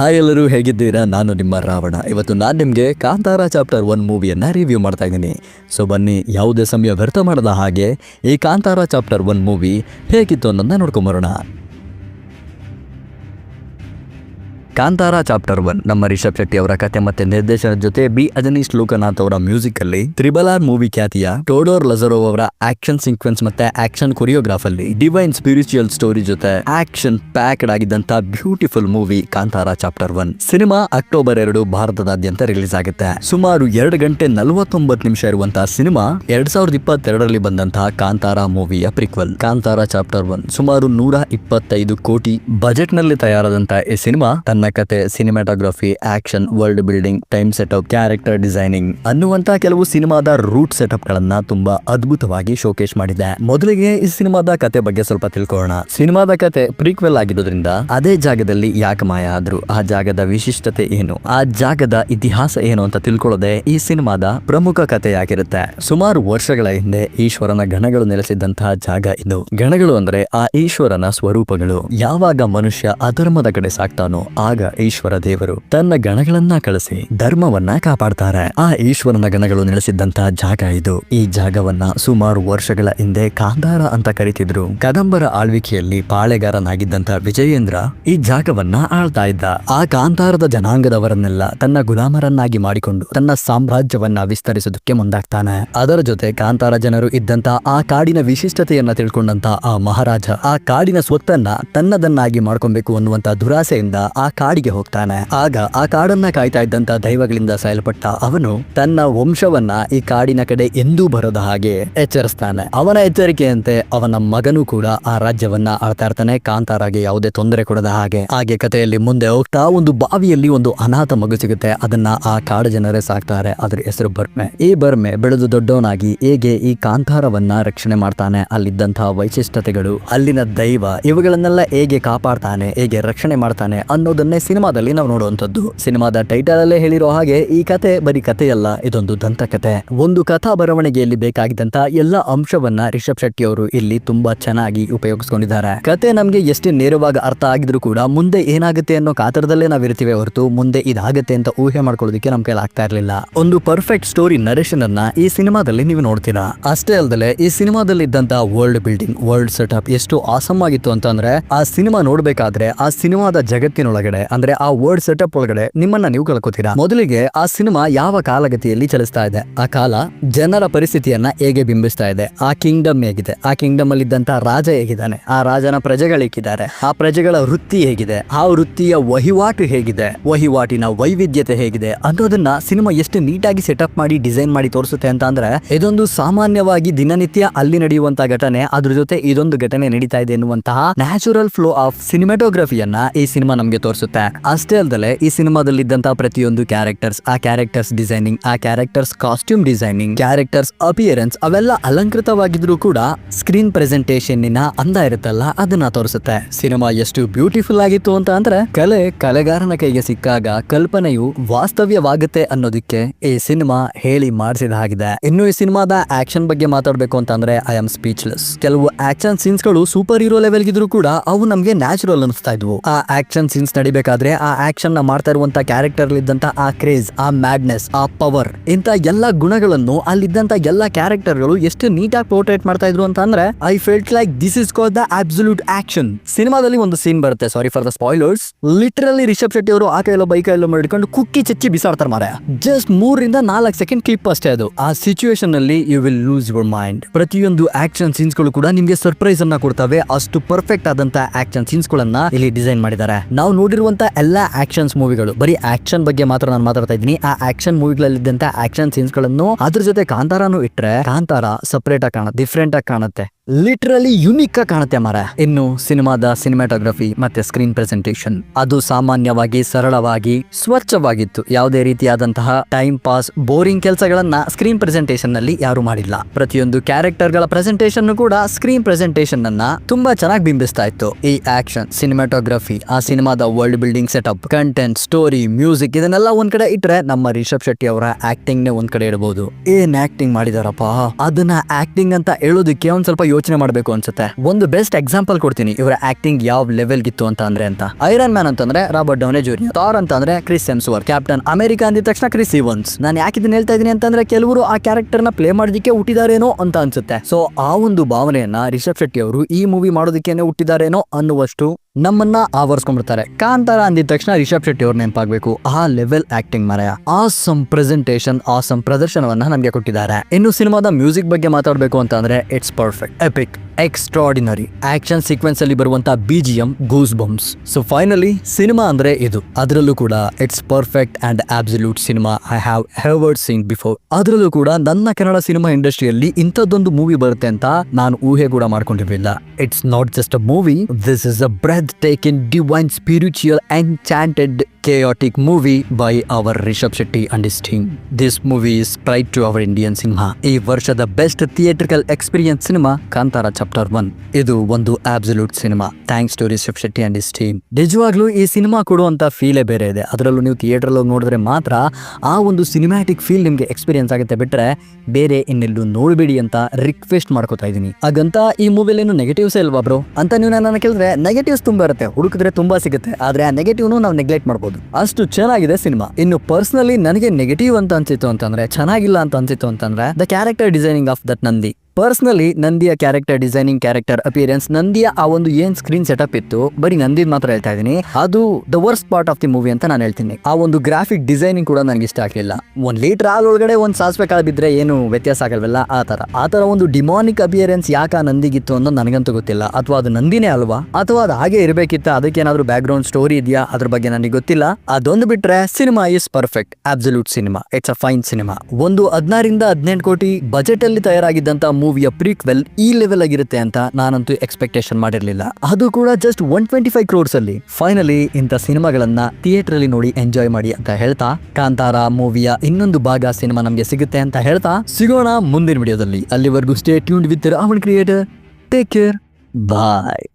Hi ಎಲ್ಲರೂ, ಹೇಗಿದ್ದೀರಾ? ನಾನು ನಿಮ್ಮ ರಾವಣ. ಇವತ್ತು ನಾನು ನಿಮಗೆ ಕಾಂತಾರ ಚಾಪ್ಟರ್ ಒನ್ ಮೂವಿಯನ್ನು ರಿವ್ಯೂ ಮಾಡ್ತಾ ಇದ್ದೀನಿ. ಸೊ ಬನ್ನಿ, ಯಾವುದೇ ಸಮಯ ವ್ಯರ್ಥ ಮಾಡದ ಹಾಗೆ ಈ ಕಾಂತಾರ ಚಾಪ್ಟರ್ ಒನ್ ಮೂವಿ ಹೇಗಿತ್ತು ಅನ್ನೋದನ್ನ ನೋಡ್ಕೊಂಬರೋಣ. Kantara chapter one. ನಮ್ಮ ರಿಷಬ್ ಶೆಟ್ಟಿ ಅವರ ಕತೆ ಮತ್ತೆ ನಿರ್ದೇಶನದ ಜೊತೆ ಬಿ. ಅಜನೀಶ್ ಲೋಕನಾಥ್ ಅವರ ಮ್ಯೂಸಿಕ್ ಅಲ್ಲಿ ತ್ರಿಬಲ್ ಆರ್ ಮೂವಿ ಖ್ಯಾತಿಯ ಟೋಡೋರ್ ಲಜರೋ ಅವರ ಆಕ್ಷನ್ ಸೀಕ್ವೆನ್ಸ್ ಮತ್ತೆ ಆಕ್ಷನ್ ಕೊರಿಯೋಗ್ರಾಫ್ ಅಲ್ಲಿ ಡಿವೈನ್ ಸ್ಪಿರಿಚುಯಲ್ ಸ್ಟೋರಿ ಜೊತೆ action packed ಆಗಿದ್ದಂತ beautiful movie Kantara chapter one. Cinema October ಎರಡು ಭಾರತದಾದ್ಯಂತ ರಿಲೀಸ್ ಆಗುತ್ತೆ. ಸುಮಾರು ಎರಡು ಗಂಟೆ ನಲವತ್ತೊಂಬತ್ತು ನಿಮಿಷ ಇರುವಂತಹ ಸಿನಿಮಾ ಎರಡ್ ಸಾವಿರದ ಇಪ್ಪತ್ತೆರಡರಲ್ಲಿ ಬಂದಂತಹ ಕಾಂತಾರ ಮೂವಿಯ ಪ್ರಿಕ್ವಲ್ ಕಾಂತಾರ ಚಾಪ್ಟರ್ ಒನ್ ಸುಮಾರು ನೂರ ಇಪ್ಪತ್ತೈದು ಕೋಟಿ ಬಜೆಟ್ನಲ್ಲಿ ತಯಾರಾದಂತಹ ಈ ಸಿನಿಮಾ ತನ್ನ ಕತೆ cinematography action world building time setup character designing ಅನ್ನುವಂತ ಕೆಲವು ಸಿನಿಮಾದ ರೂಟ್ ಸೆಟಪ್ ಗಳನ್ನ ತುಂಬಾ ಅದ್ಭುತವಾಗಿ ಶೋಕೇಶ್ ಮಾಡಿದೆ. ಮೊದಲಿಗೆ ಈ ಸಿನಿಮಾದ ಕತೆ ಬಗ್ಗೆ ಸ್ವಲ್ಪ ತಿಳ್ಕೊಳ್ಳೋಣ. ಸಿನಿಮಾದ ಕತೆ ಪ್ರೀಕ್ವೆಲ್ ಆಗಿರೋದ್ರಿಂದ ಅದೇ ಜಾಗದಲ್ಲಿ ಯಾಕೆ ಮಾಯ ಆದ್ರು? ಆ ಜಾಗದ ವಿಶಿಷ್ಟತೆ ಏನು? ಆ ಜಾಗದ ಇತಿಹಾಸ ಏನು ಅಂತ ತಿಳ್ಕೊಳ್ಳೋದೆ ಈ ಸಿನಿಮಾದ ಪ್ರಮುಖ ಕಥೆಯಾಗಿರುತ್ತೆ. ಸುಮಾರು ವರ್ಷಗಳ ಹಿಂದೆ ಈಶ್ವರನ ಗಣಗಳು ನೆಲೆಸಿದಂತಹ ಜಾಗ ಇದು. ಗಣಗಳು ಅಂದ್ರೆ ಆ ಈಶ್ವರನ ಸ್ವರೂಪಗಳು. ಯಾವಾಗ ಮನುಷ್ಯ ಅಧರ್ಮದ ಕಡೆ ಸಾಕ್ತಾನೋ ಆಗ ಈಶ್ವರ ದೇವರು ತನ್ನ ಗಣಗಳನ್ನ ಕಳಿಸಿ ಧರ್ಮವನ್ನ ಕಾಪಾಡ್ತಾರೆ. ಆ ಈಶ್ವರನ ಗಣಗಳು ನೆಲೆಸಿದ್ದಂತಹ ಜಾಗ ಇದು. ಈ ಜಾಗವನ್ನ ಸುಮಾರು ವರ್ಷಗಳ ಹಿಂದೆ ಕಾಂದಾರ ಅಂತ ಕರಿತಿದ್ರು. ಕದಂಬರ ಆಳ್ವಿಕೆಯಲ್ಲಿ ಪಾಳೆಗಾರನಾಗಿದ್ದಂತ ವಿಜಯೇಂದ್ರ ಈ ಜಾಗವನ್ನ ಆಳ್ತಾ ಇದ್ದ. ಆ ಕಾಂತಾರದ ಜನಾಂಗದವರನ್ನೆಲ್ಲ ತನ್ನ ಗುಲಾಮರನ್ನಾಗಿ ಮಾಡಿಕೊಂಡು ತನ್ನ ಸಾಮ್ರಾಜ್ಯವನ್ನ ವಿಸ್ತರಿಸೋದಕ್ಕೆ ಮುಂದಾಗ್ತಾನೆ. ಅದರ ಜೊತೆ ಕಾಂತಾರ ಜನರು ಇದ್ದಂತ ಆ ಕಾಡಿನ ವಿಶಿಷ್ಟತೆಯನ್ನ ತಿಳ್ಕೊಂಡಂತ ಆ ಮಹಾರಾಜ ಆ ಕಾಡಿನ ಸ್ವತ್ತನ್ನ ತನ್ನದನ್ನಾಗಿ ಮಾಡ್ಕೊಬೇಕು ಅನ್ನುವಂತ ದುರಾಸೆಯಿಂದ ಆ ಕಾಡಿಗೆ ಹೋಗ್ತಾನೆ. ಆಗ ಆ ಕಾಡನ್ನ ಕಾಯ್ತಾ ಇದ್ದಂತ ದೈವಗಳಿಂದ ಸಾಯಲ್ಪಟ್ಟ ಅವನು ತನ್ನ ವಂಶವನ್ನ ಈ ಕಾಡಿನ ಕಡೆ ಎಂದೂ ಬರದ ಹಾಗೆ ಎಚ್ಚರಿಸ್ತಾನೆ. ಅವನ ಎಚ್ಚರಿಕೆಯಂತೆ ಅವನ ಮಗನೂ ಕೂಡ ಆ ರಾಜ್ಯವನ್ನ ಆಳ್ತಾ ಇರ್ತಾನೆ. ಕಾಂತಾರಾಗೆ ಯಾವುದೇ ತೊಂದರೆ ಕೊಡದ ಹಾಗೆ. ಹಾಗೆ ಕಥೆಯಲ್ಲಿ ಮುಂದೆ ಹೋಗ್ತಾ ಒಂದು ಬಾವಿಯಲ್ಲಿ ಒಂದು ಅನಾಥ ಮಗು ಸಿಗುತ್ತೆ. ಅದನ್ನ ಆ ಕಾಡು ಜನರೇ ಸಾಕ್ತಾರೆ. ಅದ್ರ ಹೆಸರು ಬರ್ಮೆ. ಈ ಬರ್ಮೆ ಬೆಳೆದು ದೊಡ್ಡವನಾಗಿ ಹೇಗೆ ಈ ಕಾಂತಾರವನ್ನ ರಕ್ಷಣೆ ಮಾಡ್ತಾನೆ ಅಲ್ಲಿದ್ದಂತಹ ವೈಶಿಷ್ಟ್ಯತೆಗಳು, ಅಲ್ಲಿನ ದೈವ ಇವುಗಳನ್ನೆಲ್ಲ ಹೇಗೆ ಕಾಪಾಡ್ತಾನೆ, ಹೇಗೆ ರಕ್ಷಣೆ ಮಾಡ್ತಾನೆ ಅನ್ನೋದನ್ನೇ ಸಿನಿಮಾದಲ್ಲಿ ನಾವು ನೋಡುವಂಥದ್ದು. ಸಿನಿಮಾದ ಟೈಟಲ್ ಅಲ್ಲೇ ಹೇಳಿರೋ ಹಾಗೆ ಈ ಕತೆ ಬರೀ ಕಥೆಯಲ್ಲ, ಇದೊಂದು ದಂತಕತೆ. ಒಂದು ಕಥಾ ಬರವಣಿಗೆಯಲ್ಲಿ ಬೇಕಾಗಿದ್ದಂತ ಎಲ್ಲ ಅಂಶವನ್ನ ರಿಷಬ್ ಶೆಟ್ಟಿ ಅವರು ಇಲ್ಲಿ ತುಂಬಾ ಚೆನ್ನಾಗಿ ಉಪಯೋಗಿಸ್ಕೊಂಡಿದ್ದಾರೆ. ಕತೆ ನಮ್ಗೆ ಎಷ್ಟೇ ನೇರವಾಗಿ ಅರ್ಥ ಆಗಿದ್ರು ಕೂಡ ಮುಂದೆ ಏನಾಗುತ್ತೆ ಅನ್ನೋ ಕಾತರದಲ್ಲೇ ನಾವಿರ್ತೀವಿ ಹೊರತು ಮುಂದೆ ಇದಾಗುತ್ತೆ ಅಂತ ಊಹೆ ಮಾಡ್ಕೊಳ್ಳೋದಕ್ಕೆ ನಮ್ ಕೈಲಿ ಆಗ್ತಾ ಇರ್ಲಿಲ್ಲ. ಒಂದು ಪರ್ಫೆಕ್ಟ್ ಸ್ಟೋರಿ ನರೇಷನ್ ಅನ್ನ ಈ ಸಿನಿಮಾದಲ್ಲಿ ನೀವು ನೋಡ್ತೀರಾ? ಅಷ್ಟೇ ಅಲ್ಲದೆ ಈ ಸಿನಿಮಾದಲ್ಲಿ ಇದ್ದಂತ ವರ್ಲ್ಡ್ ಬಿಲ್ಡಿಂಗ್ ವರ್ಲ್ಡ್ ಸೆಟಪ್ ಎಷ್ಟು ಆಸಮ್ ಆಗಿತ್ತು ಅಂತಂದ್ರೆ ಆ ಸಿನಿಮಾ ನೋಡ್ಬೇಕಾದ್ರೆ ಆ ಸಿನಿಮಾದ ಜಗತ್ತಿನೊಳಗಡೆ ಅಂದ್ರೆ ಆ ವರ್ಡ್ ಸೆಟಪ್ ಒಳಗಡೆ ನಿಮ್ಮನ್ನ ನೀವು ಕಳ್ಕೊತೀರಾ? ಮೊದಲಿಗೆ ಆ ಸಿನಿಮಾ ಯಾವ ಕಾಲಗತಿಯಲ್ಲಿ ಚಲಿಸ್ತಾ ಇದೆ? ಆ ಕಾಲ ಜನರ ಪರಿಸ್ಥಿತಿಯನ್ನ ಹೇಗೆ ಬಿಂಬಿಸ್ತಾ ಇದೆ? ಆ ಕಿಂಗ್ಡಮ್ ಹೇಗಿದೆ? ಆ ಕಿಂಗ್ಡಮ್ ಅಲ್ಲಿ ಇದ್ದಂತ ರಾಜ ಹೇಗಿದ್ದಾನೆ? ಆ ರಾಜನ ಪ್ರಜೆಗಳಿಕ್ಕಿದ್ದಾರೆ ಆ ಪ್ರಜೆಗಳ ವೃತ್ತಿ ಹೇಗಿದೆ? ಆ ವೃತ್ತಿಯ ವಹಿವಾಟು ಹೇಗಿದೆ? ವಹಿವಾಟಿನ ವೈವಿಧ್ಯತೆ ಹೇಗಿದೆ? ಅನ್ನೋದನ್ನ ಸಿನಿಮಾ ಎಷ್ಟು ನೀಟಾಗಿ ಸೆಟಪ್ ಮಾಡಿ ಡಿಸೈನ್ ಮಾಡಿ ತೋರಿಸುತ್ತೆ ಅಂತ ಅಂದ್ರೆ ಇದೊಂದು ಸಾಮಾನ್ಯವಾಗಿ ದಿನನಿತ್ಯ ಅಲ್ಲಿ ನಡೆಯುವಂತಹ ಘಟನೆ. ಅದ್ರ ಜೊತೆ ಇದೊಂದು ಘಟನೆ ನಡೀತಾ ಇದೆ ಎನ್ನುವಂತಹ ನ್ಯಾಚುರಲ್ ಫ್ಲೋ ಆಫ್ ಸಿನಿಮಾಟೋಗ್ರಫಿಯನ್ನ ಈ ಸಿನಿಮಾ ನಮಗೆ ತೋರಿಸುತ್ತೆ. ಅಷ್ಟೇ ಅಲ್ಲದೆ ಈ ಸಿನಿಮಾದಲ್ಲಿ ಇದ್ದಂತಹ ಪ್ರತಿಯೊಂದು ಕ್ಯಾರೆಕ್ಟರ್ಸ್ ಆ ಕ್ಯಾರೆಕ್ಟರ್ಸ್ ಡಿಸೈನಿಂಗ್ ಆ characters costume designing characters appearance ಅವೆಲ್ಲ ಅಲಂಕೃತವಾಗಿದ್ರು ಕೂಡ ಸ್ಕ್ರೀನ್ ಪ್ರೆಸೆಂಟೇಷನ್ ಅಂದ ಇರುತ್ತಲ್ಲ, ಅದನ್ನ ತೋರಿಸುತ್ತೆ. ಸಿನಿಮಾ ಎಷ್ಟು ಬ್ಯೂಟಿಫುಲ್ ಆಗಿತ್ತು ಅಂತ ಅಂದ್ರೆ ಕಲೆ ಕಲೆಗಾರನ ಕೈಗೆ ಸಿಕ್ಕಾಗ ಕಲ್ಪನೆಯು ವಾಸ್ತವ್ಯವಾಗುತ್ತೆ ಅನ್ನೋದಕ್ಕೆ ಈ ಸಿನಿಮಾ ಹೇಳಿ ಮಾಡಿಸಿದ ಹಾಗಿದೆ. ಇನ್ನು ಈ ಸಿನಿಮಾದ ಆಕ್ಷನ್ ಬಗ್ಗೆ ಮಾತಾಡಬೇಕು ಅಂತಂದ್ರೆ ಐ ಆಮ್ ಸ್ಪೀಚ್ಲೆಸ್ ಕೆಲವು ಆಕ್ಷನ್ ಸೀನ್ಸ್ಗಳು ಸೂಪರ್ ಹೀರೋ ಲೆವೆಲ್ ಇದ್ರು ಕೂಡ ಅವು ನಮ್ಗೆ ನ್ಯಾಚುರಲ್ ಅನಿಸ್ತಾ ಇದ್ವು. ಆ ಆಕ್ಷನ್ ಸೀನ್ಸ್ ನಡಿಬೇಕಾದ್ರೆ ಆ ಆಕ್ಷನ್ನ ಮಾಡ್ತಾ ಇರುವಂತ ಕ್ಯಾರೆಕ್ಟರ್ ಇದ್ದಂತ ಆ ಕ್ರೇಜ್ ಆ ಮ್ಯಾಡ್ನೆಸ್ ಆ ಪವರ್ ಇಂತ ಎಲ್ಲಾ ಗುಣಗಳನ್ನು ಅಲ್ಲಿದ್ದಂತ ಎಲ್ಲಾ ಕ್ಯಾರೆಕ್ಟರ್ಗಳು ಎಷ್ಟು ನೀಟಾಗಿ ಪೋರ್ಟ್ರೇಟ್ ಮಾಡ್ತಾ ಇದ್ರು ಅಂತ ಅಂದ್ರೆ I felt like this is call the absolute action ಸಿನಿಮಾದಲ್ಲಿ ಒಂದು ಸೀನ್ ಬರುತ್ತೆ sorry for the spoilers literally Rishab Shetty ಅವರು ಆ ಕೈಲೋ ಬೈಕ್ ಎಲ್ಲೋ ಮಾಡಿಕೊಂಡು ಕುಕ್ಕಿ ಚಚ್ಚಿ ಬಿಸಾಡ್ತಾರೆ ಮಾರ ಜಸ್ಟ್ ಮೂರರಿಂದ ನಾಲ್ಕು ಸೆಕೆಂಡ್ ಕ್ಲಿಪ್ ಅಷ್ಟೇ ಅದು. ಆ ಸಿಚುವೇಶನ್ ಅಲ್ಲಿ you will lose your mind ಪ್ರತಿಯೊಂದು ಆಕ್ಷನ್ ಸೀನ್ಸ್ಗಳು ಕೂಡ ನಿಮ್ಗೆ ಸರ್ಪ್ರೈಸ್ ಅನ್ನ ಕೊಡ್ತವೆ. ಅಷ್ಟು ಪರ್ಫೆಕ್ಟ್ ಆದಂತ ಆಕ್ಷನ್ ಸೀನ್ಸ್ ಗಳನ್ನ ಇಲ್ಲಿ ಡಿಸೈನ್ ಮಾಡಿದ್ದಾರೆ. ನಾವು ನೋಡಿರುವಂತ ಎಲ್ಲ ಆಕ್ಷನ್ಸ್ ಮೂವಿಗಳು ಬರೀ ಆಕ್ಷನ್ ಬಗ್ಗೆ ಮಾತ್ರ ನಾನು ಮಾತಾಡ್ತಾ ಇದ್ದೀನಿ. ಆ ಆಕ್ಷನ್ ಮೂವಿಗಳಲ್ಲಿದ್ದಂಥ ಆಕ್ಷನ್ ಸೀನ್ಸ್ಗಳನ್ನು ಅದ್ರ ಜೊತೆ ಕಾಂತಾರನು ಇಟ್ಟರೆ ಕಾಂತಾರ ಸಪರೇಟ್ ಆಗಿ ಕಾಣುತ್ತೆ ಡಿಫ್ರೆಂಟ್ ಆಗಿ ಕಾಣುತ್ತೆ. ಲಿಟ್ರಲಿ ಯುನಿಕ್ ಆಗಿ ಕಾಣುತ್ತೆ ಮರ ಇನ್ನು ಸಿನಿಮಾದ ಸಿನಿಮಾಟೋಗ್ರಫಿ ಮತ್ತೆ ಸ್ಕ್ರೀನ್ ಪ್ರೆಸೆಂಟೇಷನ್ ಅದು ಸಾಮಾನ್ಯವಾಗಿ ಸರಳವಾಗಿ ಸ್ವಚ್ಛವಾಗಿತ್ತು. ಯಾವುದೇ ರೀತಿಯಾದಂತಹ ಟೈಮ್ ಪಾಸ್ ಬೋರಿಂಗ್ ಕೆಲಸಗಳನ್ನ ಸ್ಕ್ರೀನ್ ಪ್ರೆಸೆಂಟೇಷನ್ನಲ್ಲಿ ಯಾರು ಮಾಡಿಲ್ಲ. ಪ್ರತಿಯೊಂದು ಕ್ಯಾರೆಕ್ಟರ್ಗಳ ಪ್ರೆಸೆಂಟೇಷನ್ ಕೂಡ ಸ್ಕ್ರೀನ್ ಪ್ರೆಸೆಂಟೇಷನ್ ಅನ್ನ ತುಂಬಾ ಚೆನ್ನಾಗಿ ಬಿಂಬಿಸ್ತಾ ಇತ್ತು. ಈ ಆಕ್ಷನ್ ಸಿನಿಮಾಟೋಗ್ರಫಿ ಆ ಸಿನಿಮಾದ world building setup content story music ಇದನ್ನೆಲ್ಲ ಒಂದ್ ಕಡೆ ಇಟ್ರೆ ನಮ್ಮ ರಿಷಬ್ ಶೆಟ್ಟಿ ಅವರ ಆಕ್ಟಿಂಗ್ ನೇ ಒಂದ್ ಕಡೆ ಇಡಬಹುದು ಏನ್ ಆಕ್ಟಿಂಗ್ ಮಾಡಿದಾರಪ್ಪ? ಅದನ್ನ ಆಕ್ಟಿಂಗ್ ಅಂತ ಹೇಳೋದಕ್ಕೆ ಒಂದ್ ಸ್ವಲ್ಪ ಯೋಚನೆ ಮಾಡಬೇಕು ಅನ್ಸುತ್ತೆ. ಒಂದು ಬೆಸ್ಟ್ ಎಕ್ಸಾಂಪಲ್ ಕೊಡ್ತೀನಿ. ಇವರ ಆಕ್ಟಿಂಗ್ ಯಾವ ಲೆವೆಲ್ ಗಿತ್ತು ಅಂತ ಅಂದ್ರೆ ಅಂತ. ಐರನ್ ಮ್ಯಾನ್ ಅಂತಂದ್ರೆ ರಾಬರ್ಟ್ ಡೌನೆ ಜೂನಿಯರ್ ಥಾರ್ ಅಂತಂದ್ರೆ ಕ್ರಿಸ್ ಎಮ್ಸ್ವರ್ ಕ್ಯಾಪ್ಟನ್ ಅಮೆರಿಕ ಅಂದಿದ ತಕ್ಷಣ ಕ್ರಿಸ್ ಇವನ್ಸ್ ನಾನು ಯಾಕೆ ಇದನ್ನ ಹೇಳ್ತಾ ಇದೀನಿ ಅಂತಂದ್ರೆ ಕೆಲವರು ಆ ಕ್ಯಾರೆಕ್ಟರ್ನ ಪ್ಲೇ ಮಾಡೋದಕ್ಕೆ ಹುಟ್ಟಿದಾರೇನೋ ಅಂತ ಅನ್ಸುತ್ತೆ. ಸೊ ಆ ಒಂದು ಭಾವನೆಯನ್ನ ರಿಷಬ್ ಶೆಟ್ಟಿ ಅವರು ಈ ಮೂವಿ ಮಾಡೋದಕ್ಕೇನೆ ಹುಟ್ಟಿದಾರೇನೋ ಅನ್ನುವಷ್ಟು ನಮ್ಮನ್ನ ಆವರಿಸ್ಕೊಂಡ್ಬಿಡ್ತಾರೆ. ಕಾಂತಾರ ಅಂದಿದ ತಕ್ಷಣ ರಿಷಬ್ ಶೆಟ್ಟಿ ಅವ್ರ ನೆನಪಾಗಬೇಕು. ಆ ಲೆವೆಲ್ ಆಕ್ಟಿಂಗ್ ಮರೆಯ. ಆಸಮ್ ಪ್ರೆಸೆಂಟೇಷನ್ ಆಸಮ್ ಪ್ರದರ್ಶನವನ್ನ ನಮಗೆ ಕೊಟ್ಟಿದ್ದಾರೆ. ಇನ್ನು ಸಿನಿಮಾದ ಮ್ಯೂಸಿಕ್ ಬಗ್ಗೆ ಮಾತಾಡಬೇಕು ಅಂತ it's perfect epic extraordinary action sequence ಅಲ್ಲಿ ಬರುವಂತ BGM goosebumps so finally cinema ಅಂದ್ರೆ ಇದು. ಅದರಲ್ಲೂ ಕೂಡ it's perfect and absolute cinema I have ever seen before ಅದರಲ್ಲೂ ಕೂಡ ನನ್ನ ಕನ್ನಡ ಸಿನಿಮಾ ಇಂಡಸ್ಟ್ರಿಯಲ್ಲಿ ಇಂಥದ್ದೊಂದು ಮೂವಿ ಬರುತ್ತೆ ಅಂತ ನಾನು ಊಹೆ ಕೂಡ ಮಾಡ್ಕೊಂಡಿರಲಿಲ್ಲ. It's not just a movie this is a take in divine spiritual enchanted chaotic movie by our Rishab Shetty and his team. This movie is pride to our Indian. ಈ ವರ್ಷದ best theatrical experience cinema Kantara chapter one ಇದು ಒಂದು absolute cinema thanks to Rishab Shetty and his team ನಿಜವಾಗ್ಲೂ ಈ cinema ಕೊಡುವಂತ ಫೀಲೇ ಬೇರೆ ಇದೆ. ಅದರಲ್ಲೂ ನೀವು ಥಿಯೇಟರ್ ಹೋಗಿ ನೋಡಿದ್ರೆ ಮಾತ್ರ ಆ ಒಂದು ಸಿನಿಮ್ಯಾಟಿಕ್ ಫೀಲ್ ನಿಮಗೆ ಎಕ್ಸ್ಪೀರಿಯನ್ಸ್ ಆಗುತ್ತೆ ಬಿಟ್ರೆ ಬೇರೆ ಇನ್ನೆಲ್ಲೂ ನೋಡಬೇಡಿ ಅಂತ ರಿಕ್ವೆಸ್ಟ್ ಮಾಡ್ಕೋತಾ ಇದ್ದೀನಿ. ಹಾಗಂತ ಈ ಮೂವಿಲಿ ಏನು ನೆಗೆಟಿವ್ಸ್ ಇಲ್ವಾ ಬ್ರೋ ಅಂತ ನೀವು ನನ್ನ ಕೇಳಿದ್ರೆ ನೆಗೆಟಿವ್ಸ್ ತುಂಬಾ ಇರುತ್ತೆ. ಹುಡುಕಿದ್ರೆ ತುಂಬಾ ಸಿಗುತ್ತೆ. ಆದ್ರೆ ಆ ನೆಗೆಟಿವ್ನು ನಾವು ನೆಗ್ಲೆಕ್ಟ್ ಮಾಡ್ಬೋದು. ಅಷ್ಟು ಚೆನ್ನಾಗಿದೆ ಸಿನಿಮಾ ಇನ್ನು ಪರ್ಸನಲಿ ನನಗೆ ನೆಗೆಟಿವ್ ಅಂತ ಅನ್ಸಿತ್ತು ಅಂತಂದ್ರೆ, ಚೆನ್ನಾಗಿಲ್ಲ ಅಂತ ಅನ್ಸಿತ್ತು ಅಂತಂದ್ರೆ the character designing of that Nandi. Personally ನಂದಿಯ ಕ್ಯಾರೆಕ್ಟರ್, ಡಿಸೈನಿಂಗ್ ಕ್ಯಾರೆಕ್ಟರ್ ಅಪಿಯರೆನ್ಸ್ ನಂದಿಯ ಆ ಒಂದು ಏನ್ ಸ್ಕ್ರೀನ್ ಸೆಟಪ್ ಇತ್ತು, ಬರೀ ನಂದಿದ್ ಮಾತ್ರ ಹೇಳ್ತಾ ಇದೀನಿ ಅದು the worst part of the movie ಅಂತ ನಾನು ಹೇಳ್ತೀನಿ. ಆ ಒಂದು ಗ್ರಾಫಿಕ್ ಡಿಸೈನಿಂಗ್ ಕೂಡ ನನಗೆ ಇಷ್ಟ ಆಗಲಿಲ್ಲ. ಒಂದ್ ಲೀಟರ್ ಒಳಗಡೆ ಒಂದ್ ಕಾಳು ಬಿದ್ರೆ ಏನು ವ್ಯತ್ಯಾಸ ಆಗಲ್ವಲ್ಲ? ಆ ತರ ಆ ತರ ಒಂದು ಡಿಮಾನಿಕ್ ಅಪಿಯರೆನ್ಸ್ ಯಾಕೆ ನಂದಿಗಿತ್ತು ಅನ್ನೋದು ನನಗಂತೂ ಗೊತ್ತಿಲ್ಲ. ಅಥವಾ ಅದು ನಂದಿನೇ ಅಲ್ವಾ? ಅಥವಾ ಅದು ಹಾಗೆ ಇರಬೇಕಿತ್ತ, ಅದಕ್ಕೇನಾದ್ರೂ ಬ್ಯಾಕ್ ಗ್ರೌಂಡ್ ಸ್ಟೋರಿ ಇದೆಯಾ? ಅದ್ರ ಬಗ್ಗೆ ನನಗೆ ಗೊತ್ತಿಲ್ಲ. ಅದೊಂದು ಬಿಟ್ರೆ cinema is perfect absolute cinema it's a fine cinema ಒಂದು ಹದಿನಾರಿಂದ ಹದಿನೆಂಟು ಕೋಟಿ ಬಜೆಟ್ ಅಲ್ಲಿ ತಯಾರಾಗಿದ್ದಂತ ಮೂವಿಯ ಪ್ರೀಕ್ವೆಲ್ ಈ ಲೆವೆಲ್ ಆಗಿರುತ್ತೆ ಅಂತ ನಾನಂತೂ ಎಕ್ಸ್ಪೆಕ್ಟೇಷನ್ ಮಾಡಿರಲಿಲ್ಲ. ಅದು ಕೂಡ just one twenty five crores ಅಲ್ಲಿ ಫೈನಲಿ ಇಂಥ ಸಿನಿಮಾಗಳನ್ನ ಥಿಯೇಟರ್ ಅಲ್ಲಿ ನೋಡಿ ಎಂಜಾಯ್ ಮಾಡಿ ಅಂತ ಹೇಳ್ತಾ, ಕಾಂತಾರ ಮೂವಿಯ ಇನ್ನೊಂದು ಭಾಗ ಸಿನಿಮಾ ನಮಗೆ ಸಿಗುತ್ತೆ ಅಂತ ಹೇಳ್ತಾ, ಸಿಗೋಣ ಮುಂದಿನ ವಿಡಿಯೋದಲ್ಲಿ ಅಲ್ಲಿವರೆಗೂ stay tuned with Avan creator take care bye